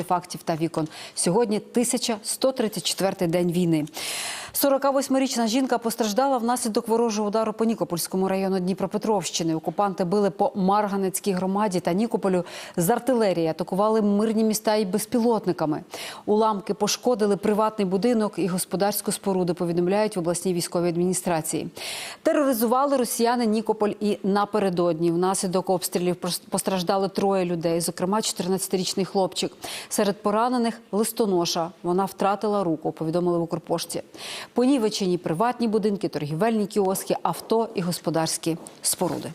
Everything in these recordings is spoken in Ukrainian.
фактів та вікон. Сьогодні 1134-й день війни. 48-річна жінка постраждала внаслідок ворожого удару по Нікопольському району Дніпропетровщини. Окупанти били по Марганецькій громаді та Нікополю з артилерії, атакували мирні міста і безпілотниками. Уламки пошкодили приватний будинок і господарську споруду. Повідомляють в обласній військовій адміністрації. Тероризували росіяни Нікополь і напередодні. Внаслідок обстрілів постраждали троє людей, зокрема 14-річний хлопчик. Серед поранених листоноша. Вона втратила руку. Повідомили в Укрпошті. Понівечені приватні будинки, торгівельні кіоски, авто і господарські споруди.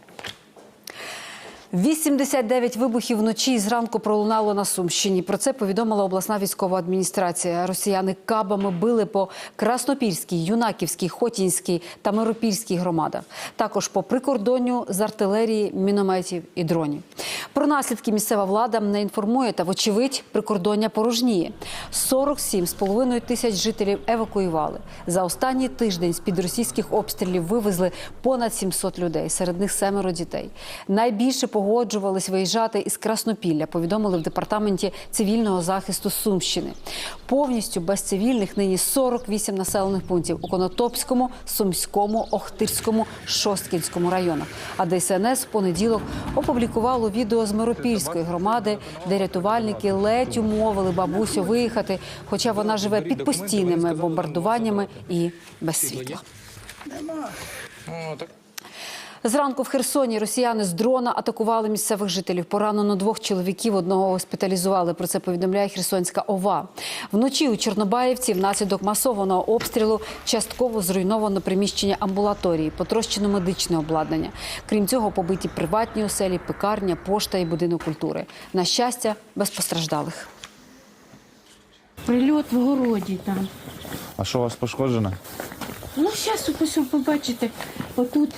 89 вибухів вночі і зранку пролунало на Сумщині. Про це повідомила обласна військова адміністрація. Росіяни кабами били по Краснопільській, Юнаківській, Хотінській та Миропільській громадах. Також по прикордонню з артилерії, мінометів і дронів. Про наслідки місцева влада не інформує, та вочевидь прикордоння порожніє. 47,5 тисяч жителів евакуювали. За останній тиждень з під російських обстрілів вивезли понад 700 людей. Серед них семеро дітей. Найбільше погоджувались виїжджати із Краснопілля. Повідомили в департаменті цивільного захисту Сумщини. Повністю без цивільних нині 48 населених пунктів у Конотопському, Сумському, Охтирському, Шосткінському районах. А ДСНС в понеділок опублікувало відео з Миропільської громади, де рятувальники ледь умовили бабусю виїхати, хоча вона живе під постійними бомбардуваннями і без світла. Зранку в Херсоні росіяни з дрона атакували місцевих жителів. Поранено двох чоловіків, одного госпіталізували. Про це повідомляє Херсонська ОВА. Вночі у Чорнобаївці внаслідок масованого обстрілу частково зруйновано приміщення амбулаторії, потрощено медичне обладнання. Крім цього, побиті приватні оселі, пекарня, пошта і будинок культури. На щастя, без постраждалих. Прильот в городі там. А що у вас пошкоджено? Ну, зараз ось побачите, отут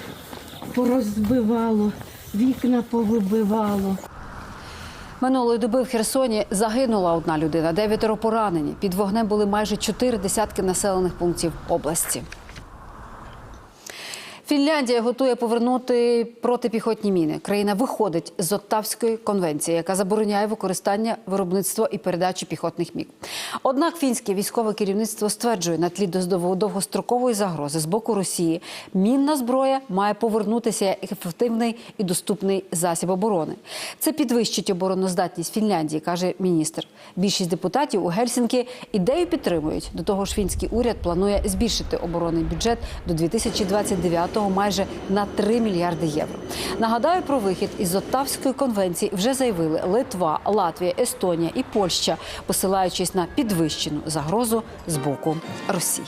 порозбивало, вікна повибивало. Минулої доби в Херсоні загинула одна людина, дев'ятеро поранені. Під вогнем були майже чотири десятки населених пунктів області. Фінляндія готує повернути протипіхотні міни. Країна виходить з Оттавської конвенції, яка забороняє використання, виробництво і передачу піхотних міг. Однак фінське військове керівництво стверджує, на тлі доздово- довгострокової загрози з боку Росії мінна зброя має повернутися як ефективний і доступний засіб оборони. Це підвищить обороноздатність Фінляндії, каже міністр. Більшість депутатів у Гельсінкі ідею підтримують. До того ж, фінський уряд планує збільшити оборонний бюджет до 2029-го майже на 3 мільярди євро. Нагадаю про вихід із Оттавської конвенції вже заявили Литва, Латвія, Естонія і Польща, посилаючись на підвищену загрозу з боку Росії.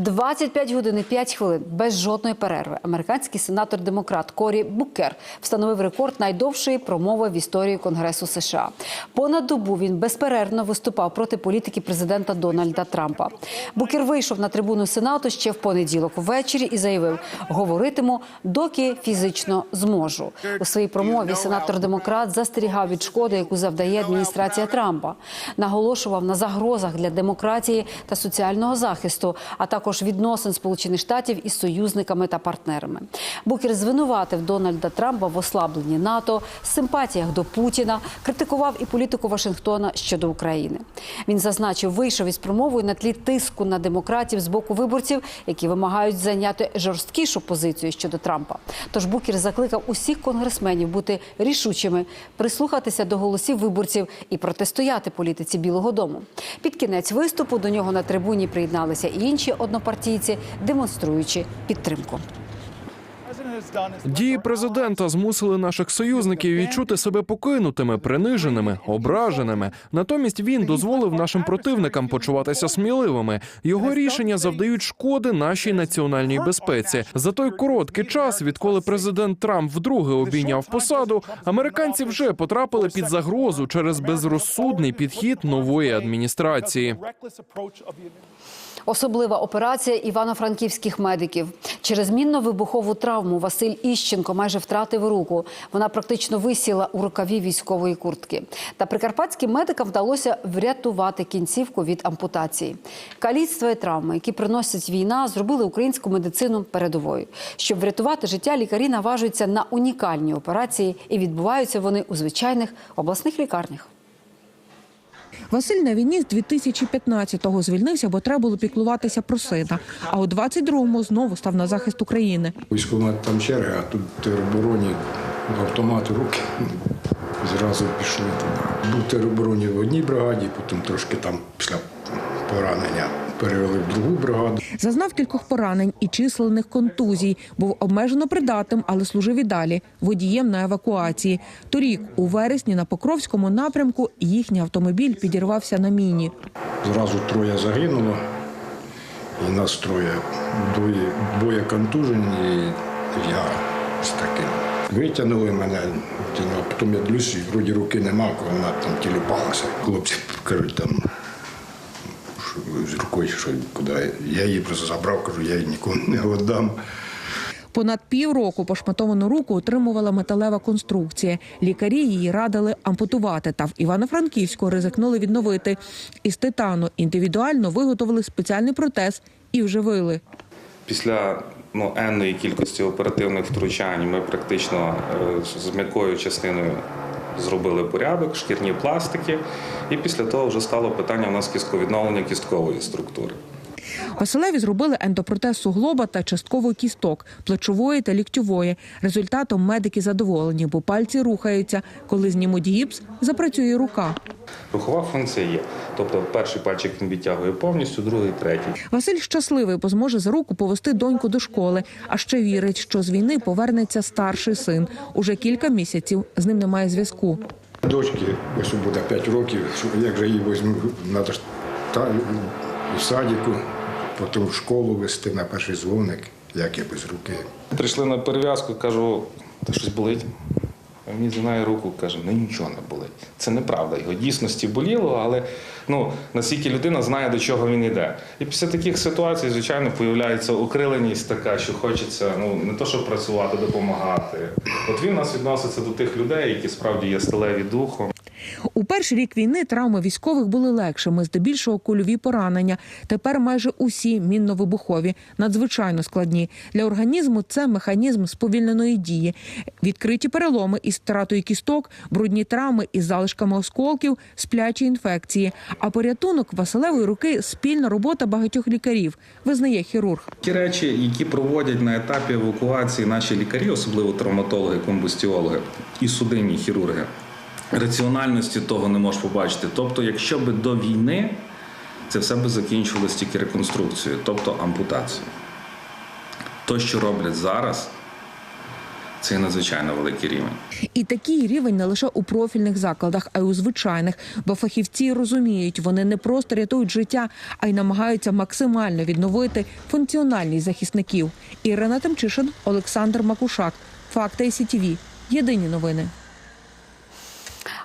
25 годин і 5 хвилин без жодної перерви. Американський сенатор-демократ Корі Букер встановив рекорд найдовшої промови в історії Конгресу США. Понад добу він безперервно виступав проти політики президента Дональда Трампа. Букер вийшов на трибуну сенату ще в понеділок ввечері і заявив: говоритиму, доки фізично зможу. У своїй промові сенатор-демократ застерігав від шкоди, яку завдає адміністрація Трампа. Наголошував на загрозах для демократії та соціального захисту, а також відносин Сполучених Штатів із союзниками та партнерами. Букер звинуватив Дональда Трампа в ослабленні НАТО, симпатіях до Путіна, критикував і політику Вашингтона щодо України. Він зазначив, вийшов із промовою на тлі тиску на демократів з боку виборців, які вимагають зайняти жорсткішу позицію щодо Трампа. Тож Букер закликав усіх конгресменів бути рішучими, прислухатися до голосів виборців і протистояти політиці Білого Дому. Під кінець виступу до нього на трибуні приєдналися і інші однопартійці, демонструючи підтримку. Дії президента змусили наших союзників відчути себе покинутими, приниженими, ображеними. Натомість він дозволив нашим противникам почуватися сміливими. Його рішення завдають шкоди нашій національній безпеці. За той короткий час, відколи президент Трамп вдруге обійняв посаду, американці вже потрапили під загрозу через безрозсудний підхід нової адміністрації. Особлива операція івано-франківських медиків. Через мінно-вибухову травму Василь Іщенко майже втратив руку. Вона практично висіла у рукаві військової куртки. Та прикарпатським медикам вдалося врятувати кінцівку від ампутації. Каліцтва і травми, які приносять війна, зробили українську медицину передовою. Щоб врятувати життя, лікарі наважуються на унікальні операції, і відбуваються вони у звичайних обласних лікарнях. Василь на війні з 2015-го звільнився, бо треба було піклуватися про сина. А у 22-му знову став на захист України. Військомат там черга, а тут теробороні автомат руки. Зразу пішли туди. Був теробороні в одній бригаді, потім трошки там після поранення перевели в другу бригаду. Зазнав кількох поранень і численних контузій. Був обмежено придатним, але служив і далі водієм на евакуації. Торік, у вересні, на Покровському напрямку їхній автомобіль підірвався на міні. Зразу троє загинуло, і нас троє. Двоє, двоє контужені, і я з таким. Витягнули мене, а потім я дивлюсь, і вроді руки нема, коли вона там тіліпалася. Хлопці кажуть, там з рукою, що куди. Я її просто забрав, кажу, я її нікому не віддам. Понад півроку пошматовану руку отримувала металева конструкція. Лікарі її радили ампутувати. Та в Івано-Франківську ризикнули відновити. Із титану індивідуально виготовили спеціальний протез і вживили. Після ну, енної кількості оперативних втручань ми практично е, з м'якою частиною зробили порядок, шкірні пластики, і після того вже стало питання у нас кістковідновлення кісткової структури. Василеві зробили ендопротез суглоба та частково кісток, плечової та ліктьової. Результатом медики задоволені, бо пальці рухаються. Коли знімуть гіпс, запрацює рука. Рухова функція є. Тобто перший пальчик він відтягує повністю, другий третій. Василь щасливий, бо зможе за руку повести доньку до школи. А ще вірить, що з війни повернеться старший син. Уже кілька місяців з ним немає зв'язку. Дочки, ось буде 5 років, як же її візьму, треба ж та, в садіку, потім в школу вести на перший дзвоник, як я без руки. Прийшли на перев'язку, кажу, та щось болить. А Мені згинає руку, каже, ну нічого не болить. Це неправда. Його дійсності боліло, але ну, наскільки людина знає, до чого він йде. І після таких ситуацій, звичайно, появляється окриленість така, що хочеться ну, не то, щоб працювати, допомагати. От він нас відноситься до тих людей, які справді є сталеві духом. У перший рік війни травми військових були легшими, здебільшого кульові поранення. Тепер майже усі мінно-вибухові, надзвичайно складні. Для організму це механізм сповільненої дії. Відкриті переломи із втратою кісток, брудні травми із залишками осколків, сплячі інфекції. А порятунок Василевої руки спільна робота багатьох лікарів, визнає хірург. Ті речі, які проводять на етапі евакуації наші лікарі, особливо травматологи, комбустіологи і судинні хірурги, раціональності того не можеш побачити. Тобто, якщо би до війни це все би закінчилось тільки реконструкцією, тобто ампутацією. То, що роблять зараз, це надзвичайно великий рівень. І такий рівень не лише у профільних закладах, а й у звичайних, бо фахівці розуміють, вони не просто рятують життя, а й намагаються максимально відновити функціональність захисників. Ірина Тимчишин, Олександр Макушак. Факти СІТІВІ. Єдині новини.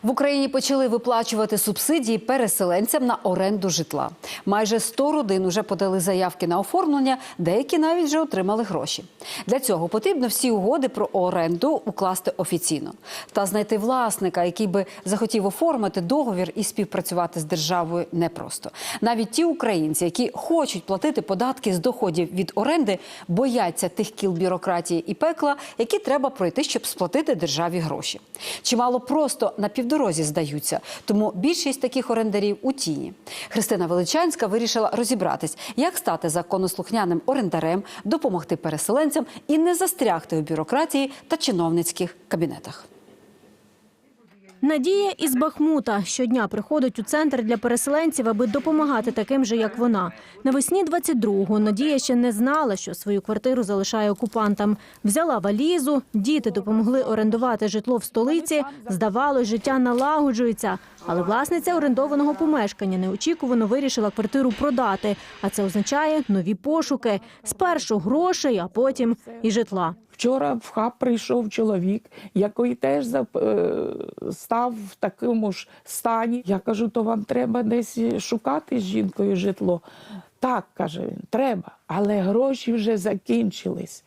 В Україні почали виплачувати субсидії переселенцям на оренду житла. Майже 100 родин уже подали заявки на оформлення, деякі навіть вже отримали гроші. Для цього потрібно всі угоди про оренду укласти офіційно та знайти власника, який би захотів оформити договір і співпрацювати з державою непросто. Навіть ті українці, які хочуть платити податки з доходів від оренди, бояться тих кіл бюрократії і пекла, які треба пройти, щоб сплатити державі гроші. Чимало просто на півдорозі здаються, тому більшість таких орендарів у тіні. Христина Величанська вирішила розібратись, як стати законослухняним орендарем, допомогти переселенцям і не застрягти у бюрократії та чиновницьких кабінетах. Надія із Бахмута щодня приходить у центр для переселенців, аби допомагати таким же, як вона. Навесні 22-го Надія ще не знала, що свою квартиру залишає окупантам. Взяла валізу, діти допомогли орендувати житло в столиці. Здавалось, життя налагоджується. Але власниця орендованого помешкання неочікувано вирішила квартиру продати. А це означає нові пошуки. Спершу грошей, а потім і житла. Вчора в хаб прийшов чоловік, який теж е, став в такому ж стані. Я кажу, то вам треба десь шукати з жінкою житло. Так, каже він, треба, але гроші вже закінчились.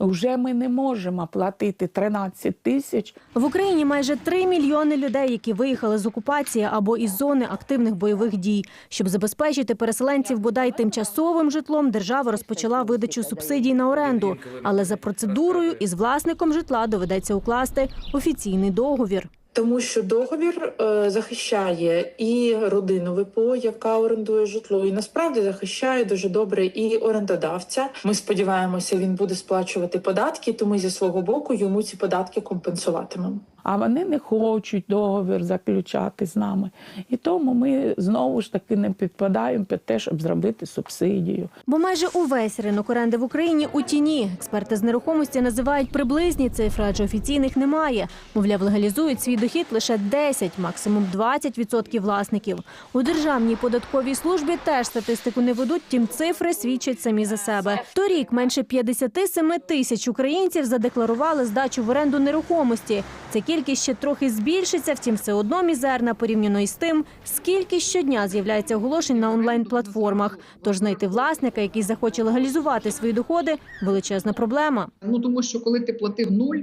Вже ми не можемо платити 13 тисяч. В Україні майже 3 мільйони людей, які виїхали з окупації або із зони активних бойових дій. Щоб забезпечити переселенців бодай тимчасовим житлом, держава розпочала видачу субсидій на оренду. Але за процедурою із власником житла доведеться укласти офіційний договір. Тому що договір е, захищає і родину ВПО, яка орендує житло, і насправді захищає дуже добре і орендодавця. Ми сподіваємося, він буде сплачувати податки, то ми зі свого боку йому ці податки компенсуватимемо. А вони не хочуть договір заключати з нами. І тому ми знову ж таки не підпадаємо під те, щоб зробити субсидію. Бо майже увесь ринок оренди в Україні у тіні. Експерти з нерухомості називають приблизні цифри, адже офіційних немає. Мовляв, легалізують свій дохід лише 10, максимум 20% власників. У державній податковій службі теж статистику не ведуть, тім цифри свідчать самі за себе. Торік менше 57 тисяч українців задекларували здачу в оренду нерухомості. Ця кількість ще трохи збільшиться, втім, все одно мізерна порівняно із тим, скільки щодня з'являється оголошень на онлайн-платформах. Тож знайти власника, який захоче легалізувати свої доходи, величезна проблема. Ну тому що коли ти платив нуль,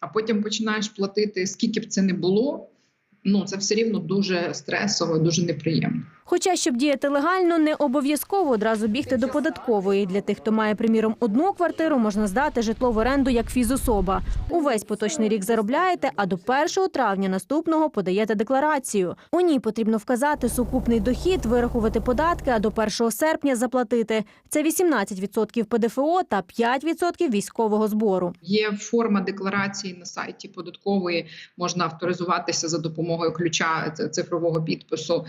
а потім починаєш платити скільки б це не було, ну це все рівно дуже стресово, дуже неприємно. Хоча, щоб діяти легально, не обов'язково одразу бігти до податкової. Для тих, хто має, приміром, одну квартиру, можна здати житло в оренду як фізособа. Увесь поточний рік заробляєте, а до 1 травня наступного подаєте декларацію. У ній потрібно вказати сукупний дохід, вирахувати податки, а до 1 серпня заплатити. Це 18% ПДФО та 5% військового збору. Є форма декларації на сайті податкової, можна авторизуватися за допомогою ключа цифрового підпису,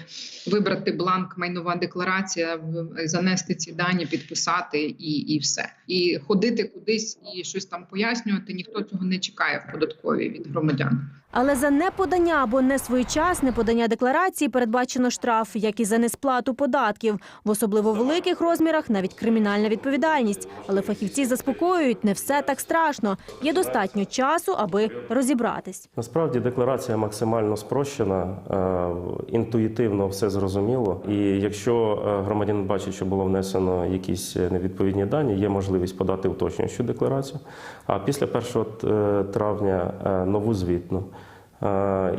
вибрати бланк майнова декларація, занести ці дані, підписати і, і все. І ходити кудись і щось там пояснювати. Ніхто цього не чекає в податковій від громадян. Але за неподання або несвоєчасне подання декларації передбачено штраф, як і за несплату податків. В особливо великих розмірах навіть кримінальна відповідальність. Але фахівці заспокоюють, не все так страшно. Є достатньо часу, аби розібратись. Насправді декларація максимально спрощена, е, інтуїтивно все зрозуміло. І якщо е, громадянин бачить, що було внесено якісь невідповідні дані, є можливість подати уточнюючу декларацію. А після 1 е, травня нову звітну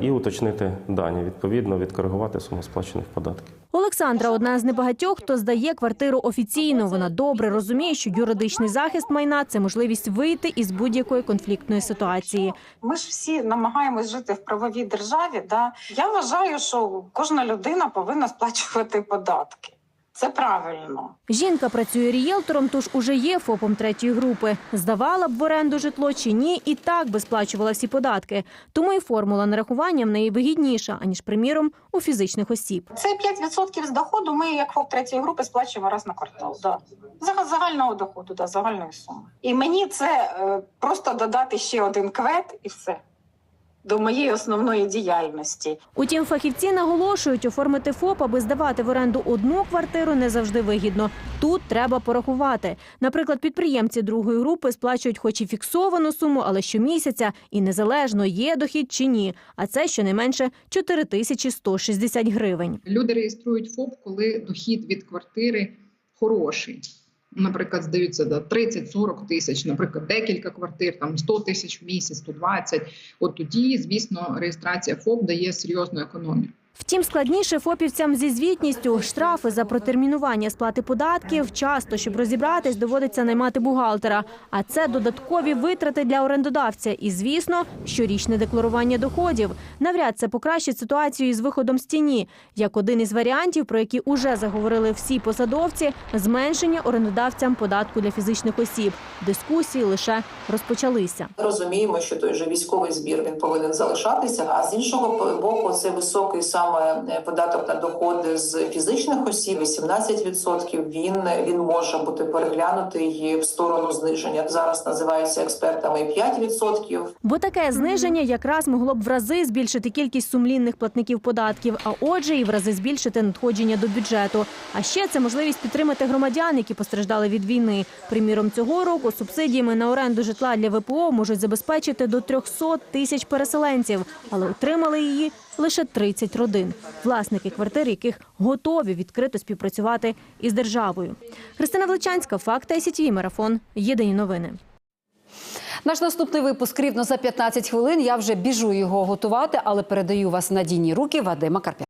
і уточнити дані, відповідно відкоригувати суму сплачених податків. Олександра одна з небагатьох, хто здає квартиру офіційно. Вона добре розуміє, що юридичний захист майна це можливість вийти із будь-якої конфліктної ситуації. Ми ж всі намагаємось жити в правовій державі. Да? Я вважаю, що кожна людина повинна сплачувати податки. Це правильно. Жінка працює рієлтором, тож уже є ФОПом третьої групи. Здавала б в оренду житло чи ні, і так би сплачувала всі податки. Тому і формула нарахування в неї вигідніша, аніж, приміром, у фізичних осіб. Це 5% з доходу. Ми, як ФОП третьої групи, сплачуємо раз на квартал. Да. Загального доходу, да, загальної суми. І мені це е, просто додати ще один квет і все до моєї основної діяльності. Утім, фахівці наголошують, оформити ФОП, аби здавати в оренду одну квартиру, не завжди вигідно. Тут треба порахувати. Наприклад, підприємці другої групи сплачують хоч і фіксовану суму, але щомісяця, і незалежно є дохід чи ні. А це щонайменше 4160 гривень. Люди реєструють ФОП, коли дохід від квартири хороший. Наприклад, здаються до 30-40 тисяч, наприклад, декілька квартир, там 100 тисяч в місяць, 120. От тоді, звісно, реєстрація ФОП дає серйозну економію. Втім, складніше фопівцям зі звітністю. Штрафи за протермінування сплати податків часто, щоб розібратись, доводиться наймати бухгалтера. А це додаткові витрати для орендодавця. І, звісно, щорічне декларування доходів. Навряд це покращить ситуацію із виходом з тіні. Як один із варіантів, про які уже заговорили всі посадовці, зменшення орендодавцям податку для фізичних осіб. Дискусії лише розпочалися. Розуміємо, що той же військовий збір він повинен залишатися. А з іншого боку, це високий саме е, податок на доходи з фізичних осіб 18%, Він він може бути переглянутий в сторону зниження. Зараз називається експертами 5%. Бо таке зниження якраз могло б в рази збільшити кількість сумлінних платників податків, а отже, і в рази збільшити надходження до бюджету. А ще це можливість підтримати громадян, які постраждали від війни. Приміром, цього року субсидіями на оренду житла для ВПО можуть забезпечити до 300 тисяч переселенців, але отримали її лише 30 родин, власники квартир, яких готові відкрито співпрацювати із державою. Христина Влечанська, факт СІТВ, Марафон. Єдині новини. Наш наступний випуск рівно за 15 хвилин. Я вже біжу його готувати, але передаю вас надійні руки Вадима Карпя.